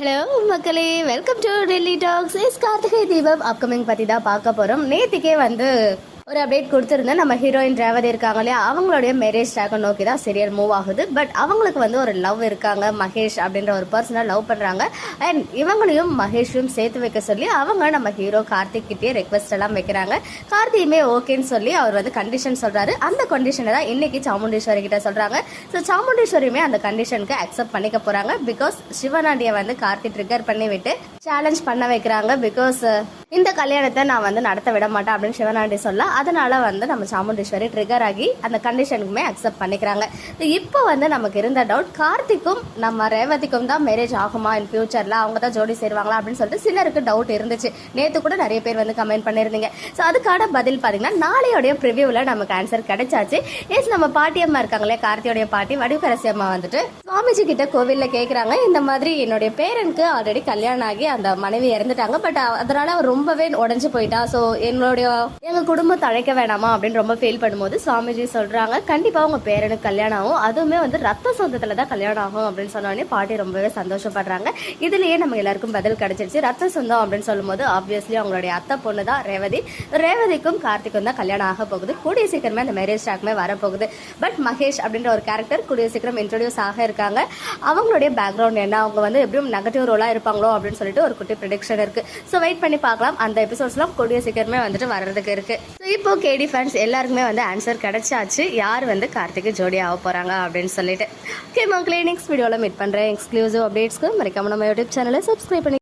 Hello மக்களே. Welcome to Delhi talks is Karthigai Deepam upcoming பற்றி தான் பார்க்க போகிறோம் நேற்றுக்கே வந்து ஒரு அப்டேட் கொடுத்துருந்தேன். நம்ம ஹீரோயின் ரேவதி இருக்காங்க இல்லையா? அவங்களுடைய மேரேஜ் ட்ராக்கை நோக்கி தான் சீரியல் மூவ் ஆகுது. பட் அவங்களுக்கு வந்து ஒரு லவ் இருக்காங்க. மகேஷ் அப்படின்ற ஒரு பர்சனை லவ் பண்ணுறாங்க அண்ட் இவங்களையும் மகேஷையும் சேர்த்து வைக்க சொல்லி அவங்க நம்ம ஹீரோ கார்த்திக் கிட்டே ரெக்வஸ்ட் எல்லாம் வைக்கிறாங்க. கார்த்தியுமே ஓகேன்னு சொல்லி அவர் வந்து கண்டிஷன் சொல்கிறாரு அந்த கண்டிஷனை தான் இன்னைக்கு சாமுண்டீஸ்வரி கிட்ட சொல்கிறாங்க ஸோ சாமுண்டீஸ்வரியுமே அந்த கண்டிஷனுக்கு அக்செப்ட் பண்ணிக்க போகிறாங்க பிகாஸ் சிவனாண்டியை வந்து கார்த்தி ட்ரிகர் பண்ணி விட்டு சேலஞ்ச் பண்ண வைக்கிறாங்க. பிகாஸ் இந்த கல்யாணத்தை நான் வந்து நடத்த விட மாட்டேன் அப்படின்னு சிவனாண்டி சொல்ல அதனால வந்து நம்ம சாமுண்டீஸ்வரி ட்ரிகர் ஆகி அந்த கண்டிஷனுக்குமே அக்செப்ட் பண்ணிக்கிறாங்க. இப்போ வந்து நமக்கு இருந்த டவுட் கார்த்திக்கும் நம்ம ரேவதிக்கும் தான் மேரேஜ் ஆகுமா இன் ஃபியூச்சரில் அவங்க தான் ஜோடி சேருவாங்களா அப்படின்னு சொல்லிட்டு சிலருக்கு டவுட் இருந்துச்சு. நேற்று கூட நிறைய பேர் வந்து கமெண்ட் பண்ணியிருந்தீங்க. ஸோ அதுக்கான பதில் பார்த்தீங்கன்னா நாளையோடைய ப்ரிவியூவில் நமக்கு ஆன்சர் கிடைச்சாச்சு. எஸ் நம்ம பாட்டி அம்மா இருக்காங்களே கார்த்தியோடைய பாட்டி வடிவகரசி அம்மா வந்துட்டு சுவாமிஜி கிட்ட கோவிலில் கேட்குறாங்க இந்த மாதிரி என்னுடைய பேரனுக்கு ஆல்ரெடி கல்யாணம் ஆகி அந்த மனைவி இறந்துட்டாங்க. பட் அதனால அவர் ரொம்பவே உடஞ்சு போயிட்டா. ஸோ என்னுடைய எங்கள் குடும்பம் தழைக்க வேணாமா அப்படின்னு ரொம்ப ஃபீல் பண்ணும்போது சுவாமிஜி சொல்கிறாங்க கண்டிப்பாக உங்கள் பேரனுக்கு கல்யாணம் ஆகும். அதுவுமே வந்து ரத்த சொந்தத்தில் தான் கல்யாணம் ஆகும் அப்படின்னு சொன்னோடனே பாட்டி ரொம்பவே சந்தோஷப்படுறாங்க. இதுலயே நம்ம எல்லாருக்கும் பதில் கிடைச்சிருச்சு. ரத்த சொந்தம் அப்படின்னு சொல்லும்போது ஆப்வியஸ்லி அவங்களுடைய அத்தை பொண்ணு தான் ரேவதி. ரேவதிக்கும் கார்த்திக்கும் தான் கல்யாணம் ஆக போகுது. கூடிய சீக்கிரமே அந்த மேரேஜ் டாக்குமே வரப்போகுது. பட் மகேஷ் அப்படின்ற ஒரு கேரக்டர் கூடிய சீக்கிரம் இன்ட்ரடியூஸ் ஆக இருக்காங்க. அவங்களுடைய பேக்ரவுண்ட் என்ன? அவங்க வந்து எப்படியும் நெகட்டிவ் ரோலாக இருப்பாங்களோ அப்படின்னு சொல்லிட்டு ஒரு குட்டி ப்ரிடிக்ஷன் இருக்கு. ஸோ வெயிட் பண்ணி பார்க்கலாம். அந்த எபிசோட்ஸ்லாம் கூடிய சீக்கிரமே வந்துட்டு வர்றதுக்கு இருக்கு. ஸோ இப்போ கேடி ஃபேன்ஸ் எல்லாருக்குமே வந்து ஆன்சர் கிடைச்சாச்சு. யார் வந்து கார்த்திக்கு ஜோடி ஆக போறாங்க அப்படின்னு சொல்லிட்டு. ஓகே மக்களே நெக்ஸ்ட் வீடியோவில் மீட் பண்ணுறேன் எக்ஸ்க்ளூசிவ் அப்டேட்ஸ்க்கு மறக்காம நம்ம யூடியூப் சேனலை சப்ஸ்கிரைப் பண்ணி